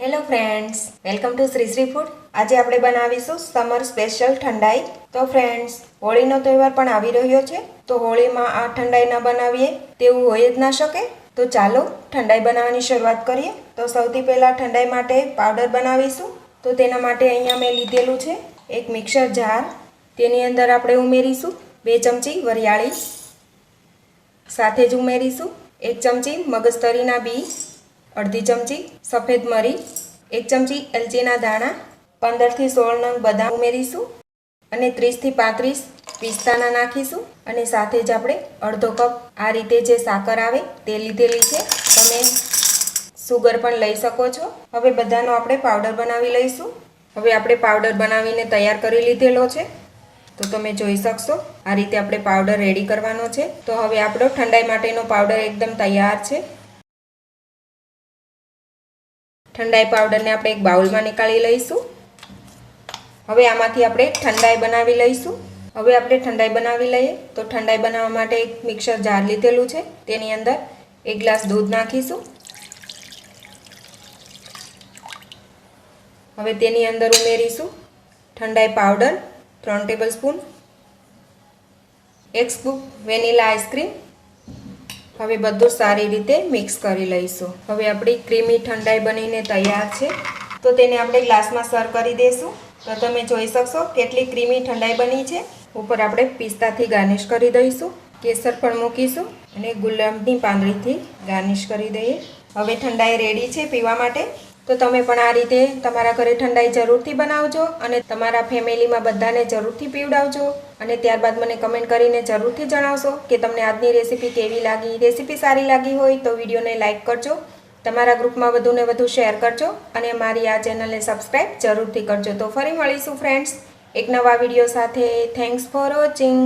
Hello friends welcome to Shri Shri food આજે આપણે બનાવીશું સમર સ્પેશિયલ ઠંડાઈ. તો ફ્રેન્ડ્સ હોળીનો તહેવાર પણ આવી રહ્યો છે. તો, હોળીમાં આ ઠંડાઈ ન બનાવીએ. તેવું હોય જ ના શકે. તો, ચાલો ઠંડાઈ બનાવવાની શરૂઆત કરીએ. તો, સૌથી પહેલાં ઠંડાઈ માટે પાવડર બનાવીશું. તો, તેના માટે અહીંયા મેં લીધેલું છે એક મિક્સર જાર તેની અંદર આપણે ઉમેરીશું બે ચમચી વરિયાળી. સાથે જ ઉમેરીશું એક ચમચી મગજતરીના બી. અડધી ચમચી સફેદ મરી, એક ચમચી એલચીના દાણા પંદરથી સોળ નંગ બદામ ઉમેરીશું અને ત્રીસથી પાંત્રીસ પિસ્તાના નાખીશું અને સાથે જ આપણે અડધો કપ આ રીતે જે સાકર આવે તે લીધેલી છે. તમે સુગર પણ લઈ શકો છો. હવે બધાનો આપણે પાવડર બનાવી લઈશું. હવે આપણે પાવડર બનાવીને તૈયાર કરી લીધેલો છે. તો તમે જોઈ શકશો, આ રીતે આપણે પાવડર રેડી કરવાનો છે. તો હવે આપણો ઠંડાઈ માટેનો પાવડર એકદમ તૈયાર છે. ઠંડાઈ પાવડરને આપણે એક બાઉલમાં નીકાળી લઈશું. હવે આમાંથી આપણે ઠંડાઈ બનાવી લઈશું. હવે આપણે ઠંડાઈ બનાવી લઈએ. તો ઠંડાઈ બનાવવા માટે એક મિક્સર જાર લીધેલું છે. તેની અંદર એક ગ્લાસ દૂધ નાખીશું. હવે તેની અંદર ઉમેરીશું ઠંડાઈ પાવડર ત્રણ ટેબલ સ્પૂન. એક સ્કૂપ વેનીલા આઈસ્ક્રીમ. હવે બધું સારી રીતે મિક્સ કરી લઈશું. હવે આપણી ક્રીમી ઠંડાઈ બનીને તૈયાર છે. તો તેને આપણે ગ્લાસમાં સર્વ કરી દઈશું તો તમે જોઈ શકશો કેટલી ક્રીમી ઠંડાઈ બની છે. ઉપર આપણે પિસ્તાથી ગાર્નિશ કરી દઈશું. કેસર પણ મૂકીશું અને ગુલાબની પાંદડીથી ગાર્નિશ કરી દઈએ. હવે ઠંડાઈ રેડી છે પીવા માટે. તો તમે પણ આ રીતે તમારા ઘરે ઠંડાઈ જરૂરથી બનાવજો અને તમારા ફેમિલીમાં બધાને જરૂરથી પીવડાવજો. અને ત્યારબાદ મને કમેન્ટ કરીને જરૂરથી જણાવશો કે તમને આજની રેસીપી કેવી લાગી, રેસીપી સારી લાગી હોય તો વિડીયોને લાઇક કરજો, તમારા ગ્રુપમાં વધુને વધુ શેર કરજો અને મારી આ ચેનલને સબસ્ક્રાઈબ જરૂરથી કરજો. તો ફરી મળીશું, ફ્રેન્ડ્સ, એક નવા વીડિયો સાથે. Thanks for watching.